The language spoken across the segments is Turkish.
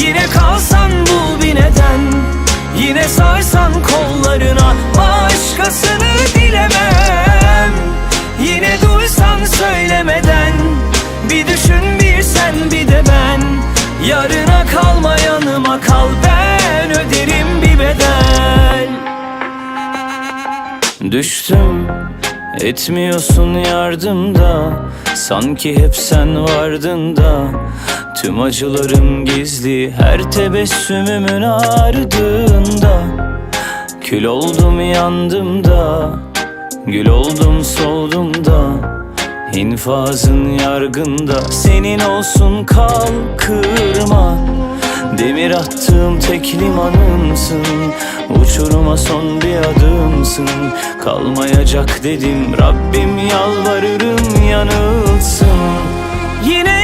Yine kalsan bul bir neden? Yine sarsan kollarına Başkasını dilemem Yine duysan söylemeden Bir düşün bir sen bir de ben. Yarına kalma yanıma kal Ben öderim bir bedel. Düştüm etmiyorsun yardımda Sanki hep sen vardın da Tüm acılarım gizli her tebessümümün ardında. Kül oldum yandım da Gül oldum soldum da. İnfazın yargında Senin olsun kal kırma. Demir attığım tek limanımsın Uçuruma son bir adımsın. Kalmayacak dedim Rabbim yalvarırım yanılsın. Yine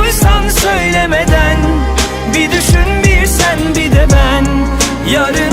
Bir düşün bir sen bir de ben. Yarın